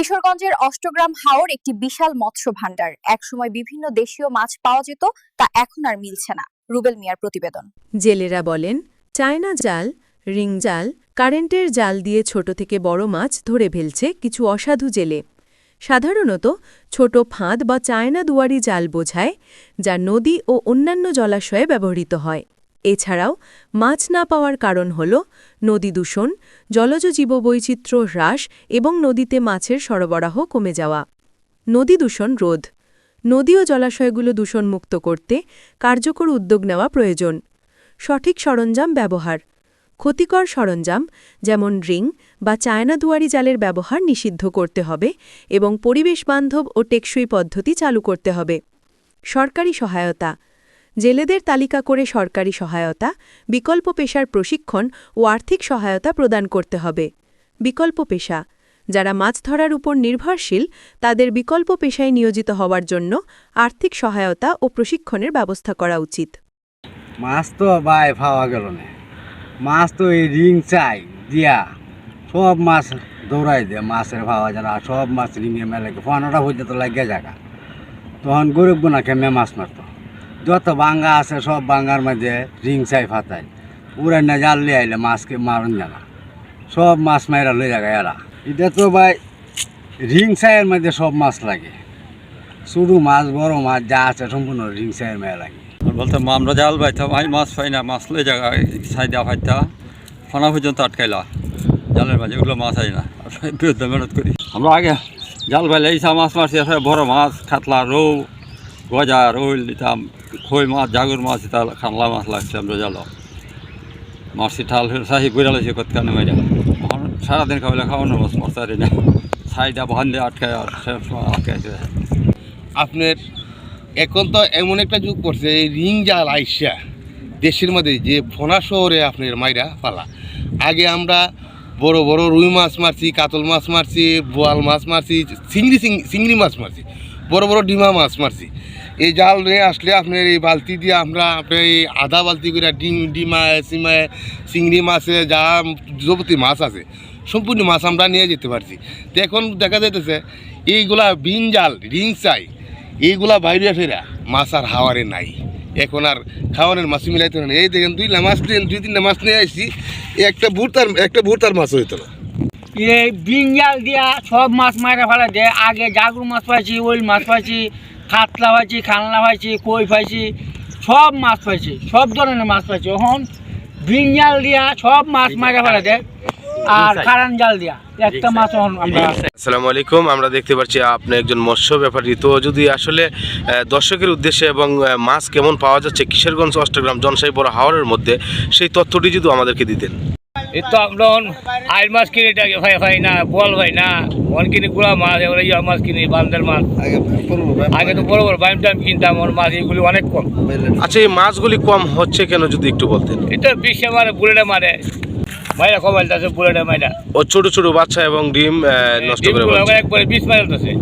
কিশোরগঞ্জের অষ্টগ্রাম হাওর একটি বিশাল মৎস্য ভাণ্ডার। একসময় বিভিন্ন দেশীয় মাছ পাওয়া যেত, তা এখন আর মিলছে না। রুবেল মিয়ার প্রতিবেদন। জেলেরা বলেন, চায়না জাল, রিং জাল, কারেন্টের জাল দিয়ে ছোট থেকে বড় মাছ ধরে ফেলছে কিছু অসাধু জেলে। সাধারণত ছোট ফাঁদ বা চায়না দুয়ারি জাল বোঝায়, যা নদী ও অন্যান্য জলাশয়ে ব্যবহৃত হয়। এছাড়াও মাছ না পাওয়ার কারণ হল নদী দূষণ, জলজ জীববৈচিত্র্য হ্রাস এবং নদীতে মাছের সরবরাহ কমে যাওয়া। নদী দূষণ রোধ। নদী ও জলাশয়গুলো দূষণমুক্ত করতে কার্যকর উদ্যোগ নেওয়া প্রয়োজন। সঠিক সরঞ্জাম ব্যবহার। ক্ষতিকর সরঞ্জাম যেমন রিং বা চায়না দুয়ারি জালের ব্যবহার নিষিদ্ধ করতে হবে এবং পরিবেশ বান্ধব ও টেকসই পদ্ধতি চালু করতে হবে। সরকারি সহায়তা। জেলেদের তালিকা করে সরকারি সহায়তা, বিকল্প পেশার প্রশিক্ষণ ও আর্থিক সহায়তা প্রদান করতে হবে। বিকল্প পেশা, যারা মাছ ধরার উপর নির্ভরশীল, তাদের বিকল্প পেশায় নিয়োজিত হওয়ার জন্য আর্থিক সহায়তা ও প্রশিক্ষণের ব্যবস্থা করা উচিত। মাছ তো ভাই পাওয়া গেল না। মাছ তো এই রিং চাই, দিয়া সব মাছ দৌড়াই দিয়ে, মাছের পাওয়া যায় না, সব মাছ রিঙে মেলে পনেরোটা হইতে তো লাগিয়ে জায়গা তখন গরিব গুনা কেমে মাছ মারতো। যত বাঙ্গা আছে, সব বাঙ্গার মধ্যে রিং চাই ফাতাই উড়াই না জাল আইলে মাছকে মারুন জানা। সব মাছ মাইরা লই জায়গা এরা। এটা তো ভাই, রিং চাইয়ের মধ্যে সব মাছ লাগে। শুধু মাছ, বড় মাছ যা আছে সম্পূর্ণ রিং চাইয়ের মেয়ে লাগে। বলতে আমরা জাল বাইতাম আমি মাছ পাই না, মাছ লই জায়গায় সাইডা ফাইতা ফোনা পর্যন্ত আটকাইলা। জালের মাঝে ওগুলো মাছ আই না। বিরুদ্ধে মেহনত করি। আমরা আগে জাল বাইলে এইসব মাছ মারছি বড় মাছ, খাতলা, রৌ, গজা, রৌল দিতাম। খই মাছ, জাগুর মাছ দিতাম খানলা মাছ লাগছে আমরা জাল। মাছটি ঠাল সাহি বইরা লাগছে কতখানে মেয়েরা এখন সারাদিন খাওয়ালে খাওয়ানোর মাছ মারতে না। সাইডা বাহান দিয়ে আটকায় আটকাইছে আপনার এখন তো এমন একটা যুগ পড়ছে, এই রিং জাল আইসা দেশের মধ্যে যে ফোনা শহরে আপনার মাইরা পালা। আগে আমরা বড় বড় রুই মাছ মারছি, কাতল মাছ মারছি, বোয়াল মাছ মারছি, চিংড়ি চিংড়ি মাছ মারছি, বড় বড় ডিমা মাছ মারছি। এই জাল নিয়ে আসলে আপনার এই বালতি দিয়ে আমরা আপনার এই আধা বালতি করে ডিম ডিমায় সিমায় চিংড়ি মাছে যা যাবতীয় মাছ আছে, সম্পূর্ণ মাছ আমরা নিয়ে যেতে পারছি। তো এখন দেখা যাইতেছে, এইগুলা বিন জাল, রিং চাই, এইগুলা বাইরে ফেরা, মাছ আর হাওয়ারে নাই। এখন আর খাওয়ানোর মাছ মিলাইতে না। এই দেখেন, দুই মাছ নিয়ে দুই তিনটা মাছ নিয়ে আসছি একটা ভুরতার একটা ভুরতার মাছ হইতো না। এই বিঞ্জাল দিয়া সব মাছ মারা ফেলা দেয় আগে জাগুর মাছ পাইছি ওই মাছ পাইছি কাতলা পাইছি খালনা পাইছি কই পাইছি সব মাছ পাইছি সব ধরনের মাছ পাইছি। এখন বিঞ্জাল দিয়া সব মাছ মারা ফেলা দেয় আর কারান জাল দিয়া একটা মাছ আসসালামু আলাইকুম আমরা দেখতে পাচ্ছি আপনি একজন মৎস্য ব্যাপারী। তো যদি আসলে দর্শকের উদ্দেশ্যে এবং মাছ কেমন পাওয়া যাচ্ছে কিশোরগঞ্জ অষ্টগ্রাম জনসাই বড় হাওরের মধ্যে সেই তথ্যটি যদি আমাদেরকে দিতেন। তো আমরা আইল মাছ কিনে টাকে ভাই ভাই না বল ভাই না? অন কিনে গুড়া মাছ এবার ইয়া মাছ কিনি বান্দার মাছ। আগে তো বড় বড় বাইম টাইম কিনতাম ওর মাছ এগুলি অনেক কম। আচ্ছা এই মাছগুলি কম হচ্ছে কেন যদি একটু বলতেন? এটা বিশ্বে মারে বুলেটে মারে। মাইরা কমাইল আছে বুলেটে মাইরা। ও ছোট ছোট বাচ্চা এবং ডিম নষ্ট করে একবারে বিষ মাইল আছে